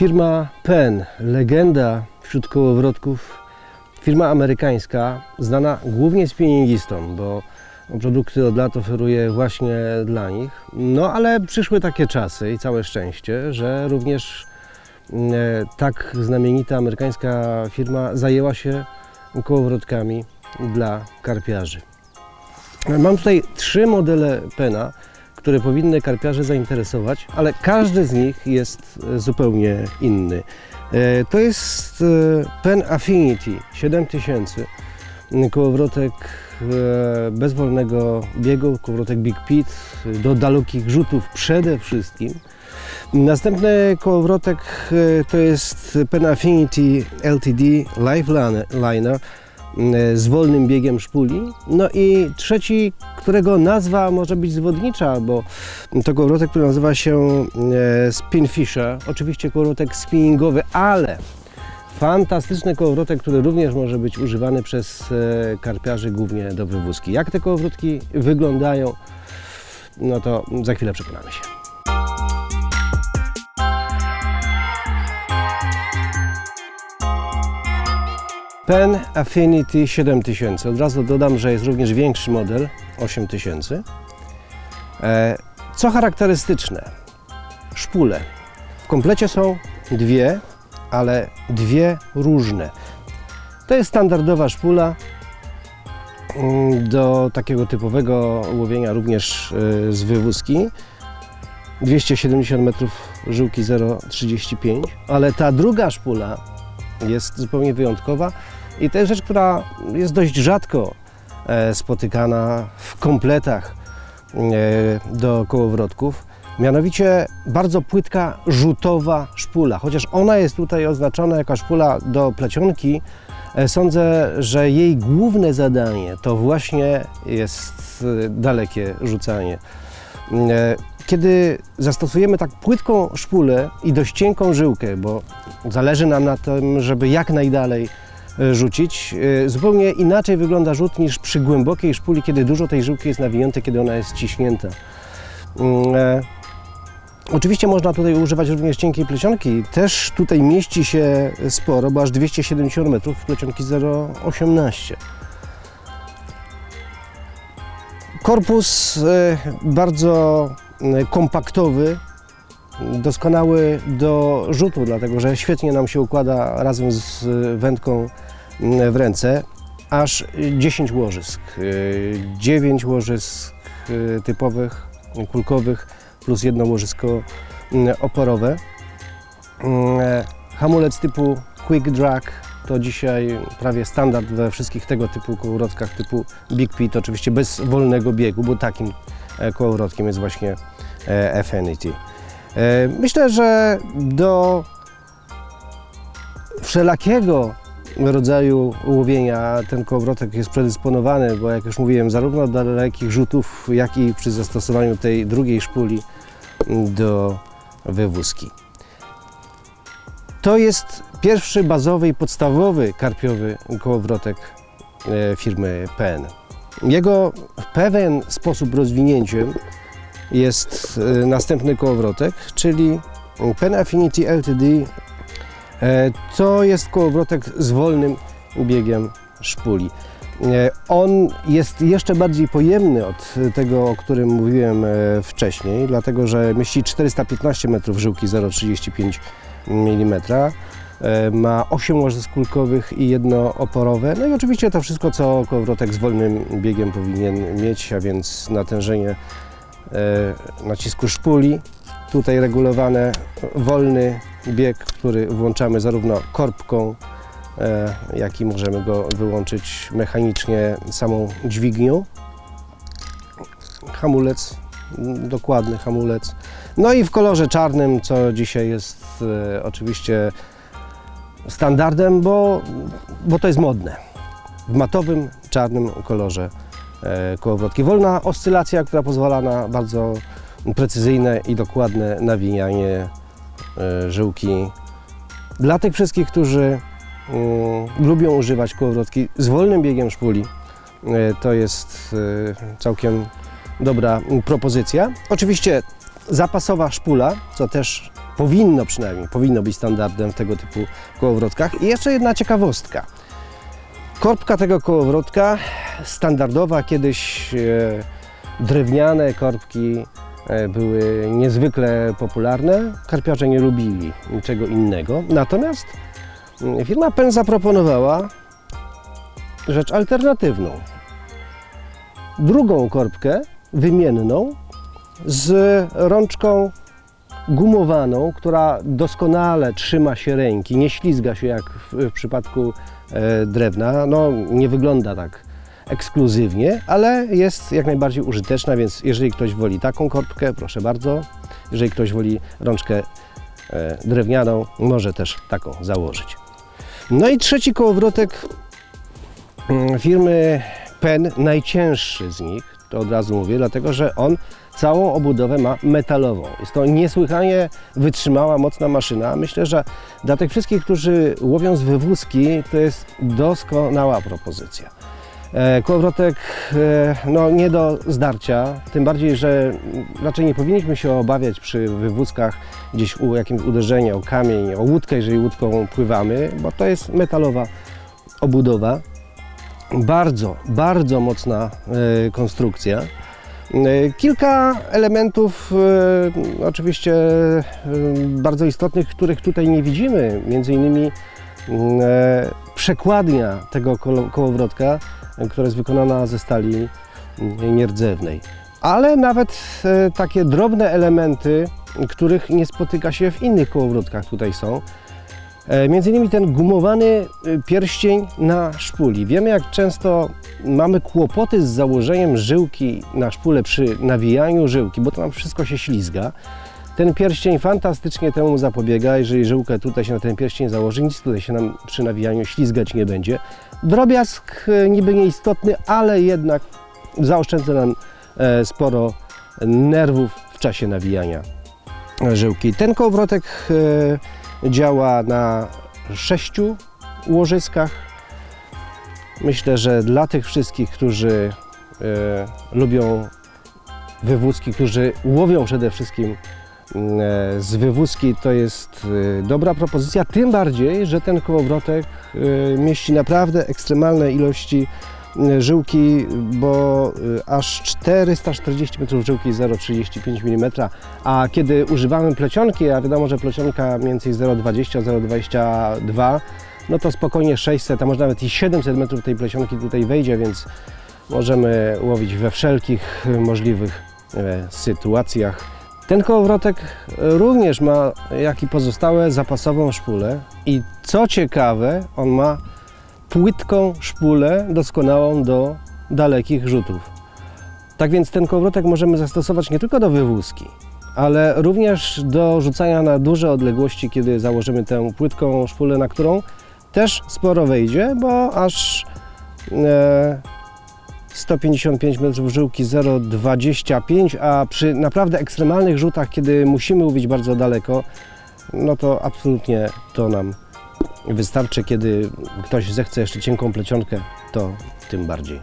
Firma PEN, legenda wśród kołowrotków, firma amerykańska, znana głównie z pienięgistą, bo produkty od lat oferuje właśnie dla nich. No ale przyszły takie czasy i całe szczęście, że również mm, e, tak znamienita amerykańska firma zajęła się kołowrotkami dla karpiarzy. Mam tutaj trzy modele pena, które powinny karpiarzy zainteresować, ale każdy z nich jest e, zupełnie inny. E, To jest e, Pen Affinity 7000, m, kołowrotek e, bez wolnego biegu, kołowrotek Big Pit, do dalekich rzutów przede wszystkim. Następny kołowrotek to jest Pen Affinity LTD Lifeliner z wolnym biegiem szpuli. No i trzeci, którego nazwa może być zwodnicza, bo to kołowrotek, który nazywa się e, Spinfisher. Oczywiście kołowrotek spinningowy, ale fantastyczny kołowrotek, który również może być używany przez e, karpiarzy głównie do wywózki. Jak te kołowrotki wyglądają, no to za chwilę przekonamy się. Pen Affinity 7000. Od razu dodam, że jest również większy model 8000. E, Co charakterystyczne, szpule. W komplecie są dwie, ale dwie różne. To jest standardowa szpula mm, do takiego typowego łowienia również e, z wywózki. 270 metrów żyłki 0,35, ale ta druga szpula jest zupełnie wyjątkowa i to jest rzecz, która jest dość rzadko e, spotykana w kompletach e, do kołowrotków. Mianowicie bardzo płytka rzutowa szpula. Chociaż ona jest tutaj oznaczona jako szpula do plecionki, e, sądzę, że jej główne zadanie to właśnie jest dalekie rzucanie. Kiedy zastosujemy tak płytką szpulę i dość cienką żyłkę, bo zależy nam na tym, żeby jak najdalej e, rzucić, e, zupełnie inaczej wygląda rzut niż przy głębokiej szpuli, kiedy dużo tej żyłki jest nawinięte, kiedy ona jest ciśnięta. Mm, e, Oczywiście można tutaj używać również cienkiej plecionki. Też tutaj mieści się sporo, bo aż 270 metrów plecionki 0,18. Korpus bardzo kompaktowy, doskonały do rzutu, dlatego że świetnie nam się układa razem z wędką m, w ręce. Aż 10 łożysk, 9 łożysk typowych, kulkowych, plus jedno łożysko oporowe. Hamulec typu Quick Drag to dzisiaj prawie standard we wszystkich tego typu kołowrotkach typu Big Pit, oczywiście bez wolnego biegu, bo takim kołowrotkiem jest właśnie e, Affinity. E, Myślę, że do wszelakiego rodzaju łowienia ten kołowrotek jest predysponowany, bo jak już mówiłem, zarówno do dalekich rzutów, jak i przy zastosowaniu tej drugiej szpuli do wywózki. To jest pierwszy bazowy i podstawowy karpiowy kołowrotek e, firmy PN. Jego w pewien sposób rozwinięciem jest e, następny kołowrotek, czyli PEN Affinity LTD. E, To jest kołowrotek z wolnym biegiem szpuli. E, On jest jeszcze bardziej pojemny od tego, o którym mówiłem wcześniej, dlatego że mieści 415 metrów żyłki 0,35 mm. E, Ma 8 łożysk kulkowych i jedno oporowe. No i oczywiście to wszystko, co kołowrotek z wolnym biegiem powinien mieć, a więc natężenie e, nacisku szpuli, tutaj regulowane, wolny bieg, który włączamy zarówno korbką, e, jak i możemy go wyłączyć mechanicznie samą dźwignią. Hamulec, dokładny hamulec. No i w kolorze czarnym, co dzisiaj jest oczywiście standardem, bo, bo to jest modne. W matowym, czarnym kolorze e, kołowrotki. Wolna oscylacja, która pozwala na bardzo precyzyjne i dokładne nawijanie e, żyłki. Dla tych wszystkich, którzy mm, lubią używać kołowrotki z wolnym biegiem szpuli, to jest e, całkiem dobra propozycja. Oczywiście zapasowa szpula, co też powinno przynajmniej, powinno być standardem w tego typu kołowrotkach. I jeszcze jedna ciekawostka. Korbka tego kołowrotka, standardowa, kiedyś e, drewniane korbki e, były niezwykle popularne. Karpiarze nie lubili niczego innego. Natomiast mm, firma Penn zaproponowała rzecz alternatywną. Drugą korbkę wymienną z rączką gumowaną, która doskonale trzyma się ręki, nie ślizga się jak w, w przypadku e, drewna. No, nie wygląda tak ekskluzywnie, ale jest jak najbardziej użyteczna, więc jeżeli ktoś woli taką korbkę, proszę bardzo. Jeżeli ktoś woli rączkę e, drewnianą, może też taką założyć. No i trzeci kołowrotek mm, firmy Penn, najcięższy z nich, to od razu mówię, dlatego że on całą obudowę ma metalową. Jest to niesłychanie wytrzymała, mocna maszyna. Myślę, że dla tych wszystkich, którzy łowią z wywózki, to jest doskonała propozycja. E, Kołowrotek e, no, nie do zdarcia, tym bardziej, że raczej nie powinniśmy się obawiać przy wywózkach gdzieś u jakimś uderzenia o kamień, o łódkę, jeżeli łódką pływamy, bo to jest metalowa obudowa. Bardzo, bardzo mocna e, konstrukcja. E, Kilka elementów e, oczywiście e, bardzo istotnych, których tutaj nie widzimy, między innymi przekładnia tego kołowrotka, która jest wykonana ze stali nierdzewnej. Ale nawet takie drobne elementy, których nie spotyka się w innych kołowrotkach tutaj są. E, Między innymi ten gumowany y, pierścień na szpuli. Wiemy jak często mamy kłopoty z założeniem żyłki na szpulę przy nawijaniu żyłki, bo to nam wszystko się ślizga. Ten pierścień fantastycznie temu zapobiega. Jeżeli żyłkę tutaj się na ten pierścień założy, nic tutaj się nam przy nawijaniu ślizgać nie będzie. Drobiazg e, niby nieistotny, ale jednak zaoszczędza nam e, sporo nerwów w czasie nawijania żyłki. Ten kołowrotek e, działa na sześciu łożyskach. Myślę, że dla tych wszystkich, którzy e, lubią wywózki, którzy łowią przede wszystkim e, z wywózki, to jest e, dobra propozycja. Tym bardziej, że ten kołowrotek mieści naprawdę ekstremalne ilości żyłki, bo e, aż 440 metrów żyłki 0,35 mm, a kiedy używamy plecionki, a wiadomo, że plecionka mniej więcej 0,20-0,22 no to spokojnie 600, a może nawet i 700 metrów tej plecionki tutaj wejdzie, więc możemy łowić we wszelkich możliwych e, sytuacjach. Ten kołowrotek również ma, jak i pozostałe, zapasową szpulę i co ciekawe, on ma płytką szpulę doskonałą do dalekich rzutów. Tak więc ten kołowrotek możemy zastosować nie tylko do wywózki, ale również do rzucania na duże odległości, kiedy założymy tę płytką szpulę, na którą też sporo wejdzie, bo aż e, 155 metrów żyłki 0,25, a przy naprawdę ekstremalnych rzutach, kiedy musimy łowić bardzo daleko, no to absolutnie to nam wystarczy. Kiedy ktoś zechce jeszcze cienką plecionkę, to tym bardziej.